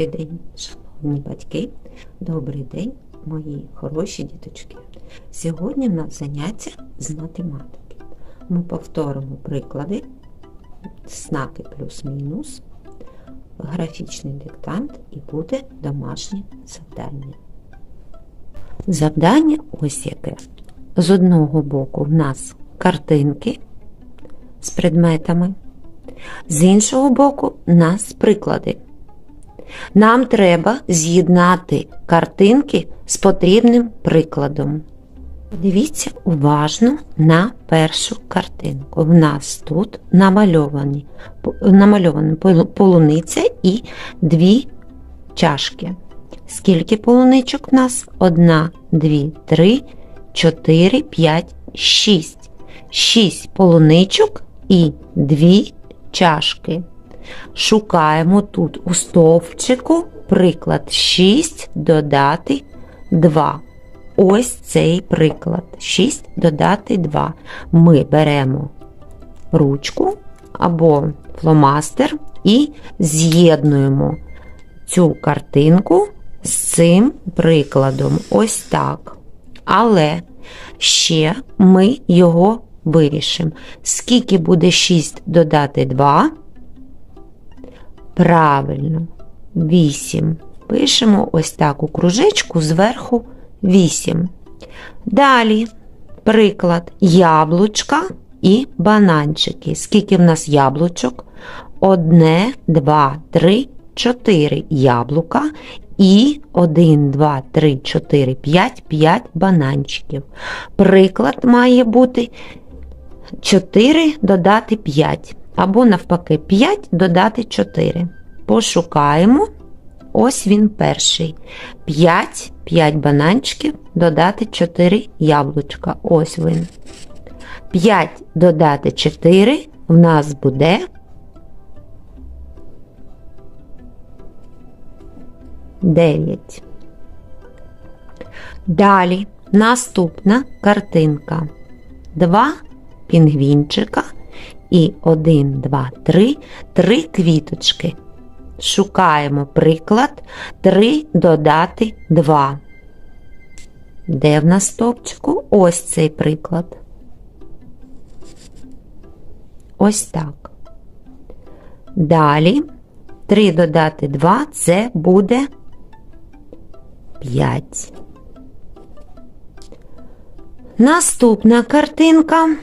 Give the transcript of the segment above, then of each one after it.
Добрий день, шановні батьки, добрий день, мої хороші діточки. Сьогодні в нас заняття з математики. Ми повторимо приклади, знаки плюс-мінус, графічний диктант і буде домашнє завдання. Завдання ось яке. З одного боку в нас картинки з предметами, з іншого боку у нас приклади. Нам треба з'єднати картинки з потрібним прикладом. Дивіться уважно на першу картинку. В нас тут намальовані, намальована полуниця і дві чашки. Скільки полуничок в нас? Одна, дві, три, чотири, п'ять, шість. Шість полуничок і дві чашки. Шукаємо тут у стовпчику приклад 6 додати 2. Ось цей приклад. 6 додати 2. Ми беремо ручку або фломастер і з'єднуємо цю картинку з цим прикладом. Ось так. Але ще ми його вирішимо. Скільки буде 6 додати 2? Правильно, 8. Пишемо ось так у кружечку зверху 8. Далі приклад яблучка і бананчики. Скільки в нас яблучок? Одне, два, три, чотири яблука і 1, 2, 3, 4, 5, 5 бананчиків. Приклад має бути 4 додати 5. Або, навпаки, 5 додати 4. Пошукаємо. Ось він перший. 5, 5 бананчиків додати 4 яблучка. Ось він. 5 додати 4 в нас буде. Дев'ять. Далі наступна картинка. Два пінгвінчика і 1, 2, 3, 3 квіточки. Шукаємо приклад 3 додати 2. Де в нас стовпчику? Ось цей приклад. Ось так. Далі 3 додати 2 це буде 5. Наступна картинка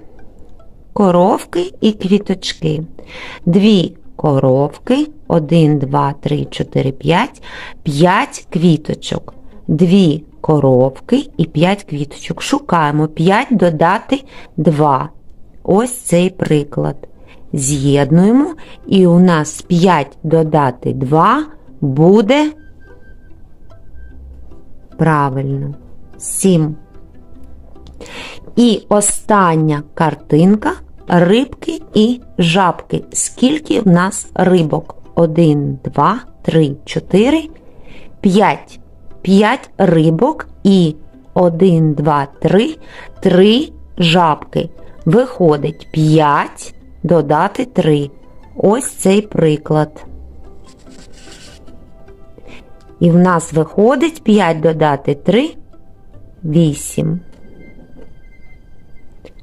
коровки і квіточки. Дві коровки, 1, 2, 3, 4, 5, 5 квіточок. Дві коровки і 5 квіточок. Шукаємо 5 додати 2. Ось цей приклад. З'єднуємо, і у нас 5 додати 2 буде правильно 7. І остання картинка рибки і жабки. Скільки в нас рибок? 1, 2, 3, 4, 5. 5 рибок і 1, 2, 3, 3 жабки. Виходить 5 додати 3. Ось цей приклад. І в нас виходить 5 додати 3, 8.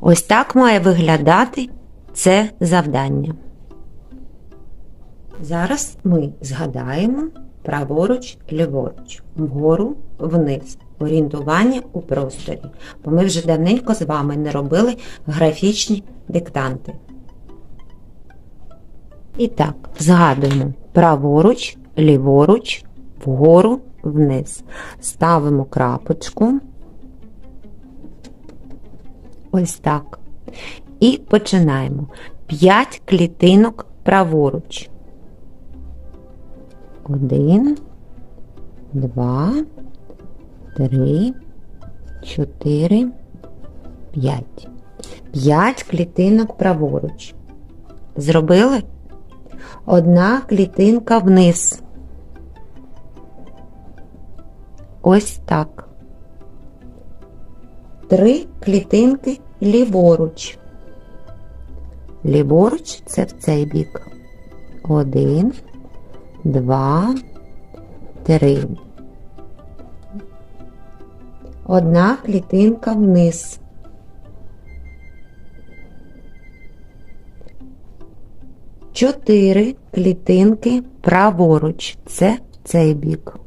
Ось так має виглядати це завдання. Зараз ми згадаємо праворуч, ліворуч, вгору, вниз, орієнтування у просторі, бо ми вже давненько з вами не робили графічні диктанти. І так, згадуємо праворуч, ліворуч, вгору, вниз. Ставимо крапочку. Ось так. І починаємо. 5 клітинок праворуч. Один, два, три, чотири, п'ять. П'ять клітинок праворуч. Зробили? Одна клітинка вниз. Ось так. Три клітинки ліворуч. Ліворуч це в цей бік. Один, два, три. Одна клітинка вниз. Чотири клітинки праворуч. Це в цей бік.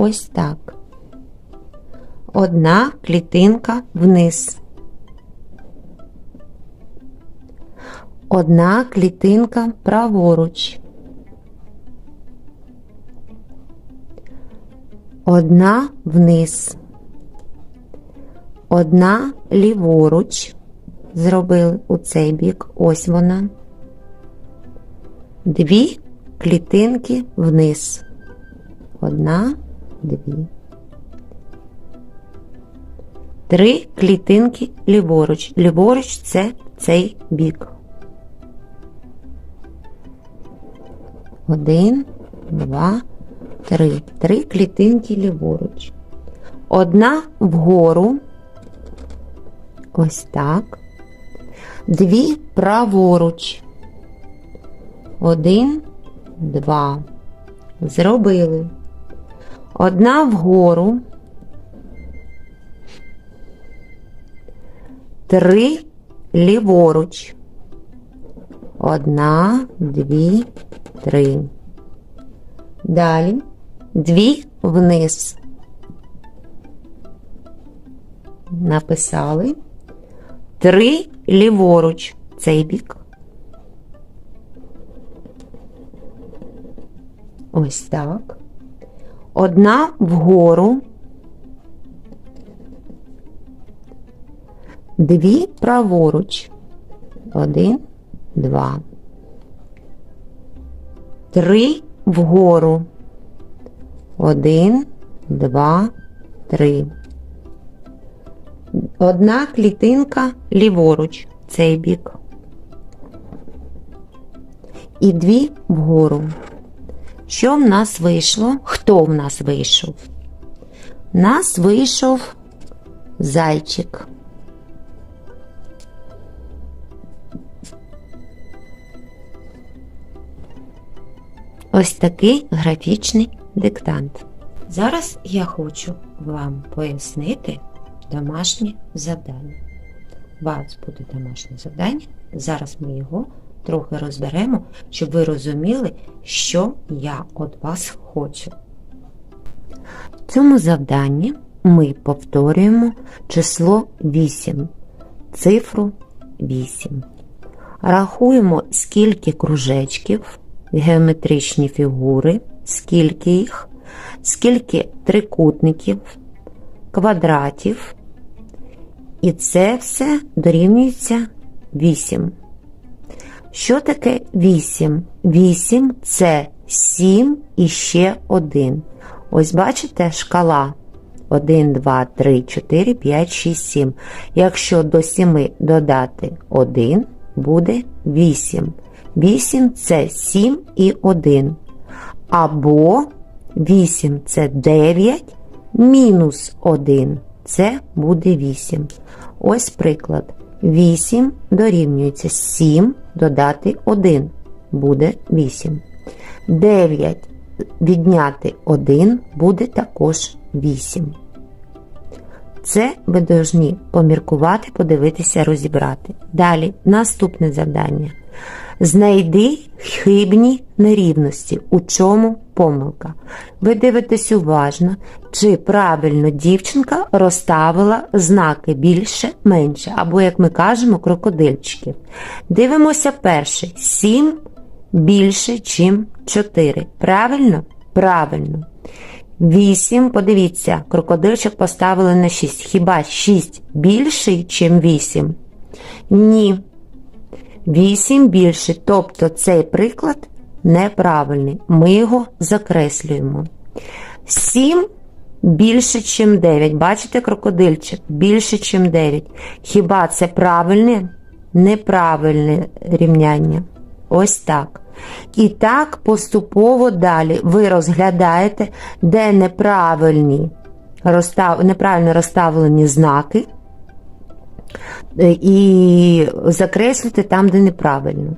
Ось так. Одна клітинка вниз. Одна клітинка праворуч. Одна вниз. Одна ліворуч. Зробили у цей бік. Ось вона. Дві клітинки вниз. Одна, дві. Три клітинки ліворуч. Ліворуч це цей бік. Один, два, три. Три клітинки ліворуч. Одна вгору. Ось так. Дві праворуч. Один, два. Зробили. Одна вгору. Три ліворуч. Одна, дві, три. Далі дві вниз. Написали. Три ліворуч. Цей бік. Ось так. Одна вгору. Дві праворуч. Один, два. Три вгору. Один, два, три. Одна клітинка ліворуч. Цей бік. І дві вгору. Що в нас вийшло? Хто в нас вийшов? Нас вийшов зайчик. Ось такий графічний диктант. Зараз я хочу вам пояснити домашнє завдання. У вас буде домашнє завдання. Зараз ми його трохи розберемо, щоб ви розуміли, що я від вас хочу. В цьому завданні ми повторюємо число 8, цифру 8. Рахуємо, скільки кружечків, геометричні фігури, скільки їх, скільки трикутників, квадратів. І це все дорівнюється 8. Що таке 8? 8 це 7 і ще 1. Ось бачите шкала 1, 2, 3, 4, 5, 6, 7. Якщо до 7 додати 1, буде 8. 8 це 7 і 1. Або 8 це 9 мінус 1. Це буде 8. Ось приклад. 8 дорівнюється 7 додати 1. Буде 8. 9 відняти 1 буде також 8. Це ви повинні поміркувати, подивитися, розібрати. Далі, наступне завдання. Знайди хибні нерівності. У чому помилка? Ви дивитесь уважно, чи правильно дівчинка розставила знаки більше, менше, або, як ми кажемо, крокодильчиків. Дивимося перше. 7 більше, чим 4. Правильно? Правильно. 8, подивіться, крокодильчик поставили на 6. Хіба 6 більший, чим 8? Ні. 8 більше, тобто цей приклад неправильний. Ми його закреслюємо. 7 більше, чим 9. Бачите, крокодильчик? Більше, чим 9. Хіба це правильне? Неправильне рівняння. Ось так. І так поступово далі ви розглядаєте, де неправильні розстав... неправильно розставлені знаки. І закреслити там, де неправильно.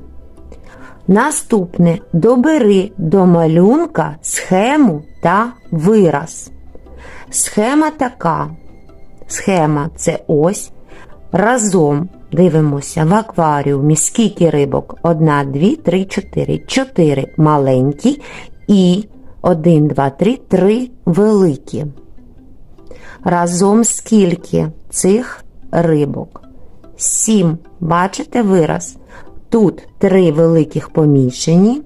Наступне добери до малюнка схему та вираз. Схема така. Схема це ось. Разом дивимося в акваріумі скільки рибок? 1, 2, 3, 4. 4 маленькі і 1, 2, 3, 3 великі. Разом скільки цих рибок? 7. Бачите вираз? Тут 3 великих поміщені.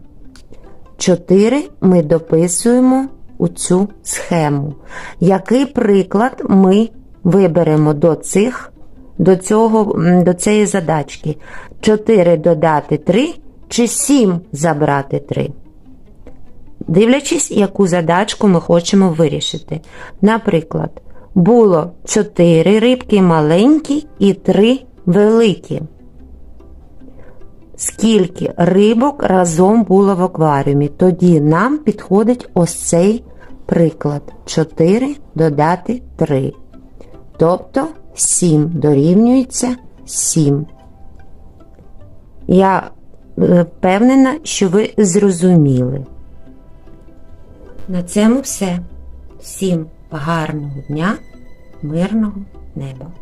4 ми дописуємо у цю схему. Який приклад ми виберемо до цих, до, цього, до цієї задачки? 4 додати 3 чи 7 забрати 3? Дивлячись, яку задачку ми хочемо вирішити. Наприклад, було 4 рибки маленькі і 3 великі. Скільки рибок разом було в акваріумі? Тоді нам підходить ось цей приклад. 4 додати 3. Тобто 7 дорівнюється 7. Я е, впевнена, що ви зрозуміли. На цьому все. Всім гарного дня, мирного неба.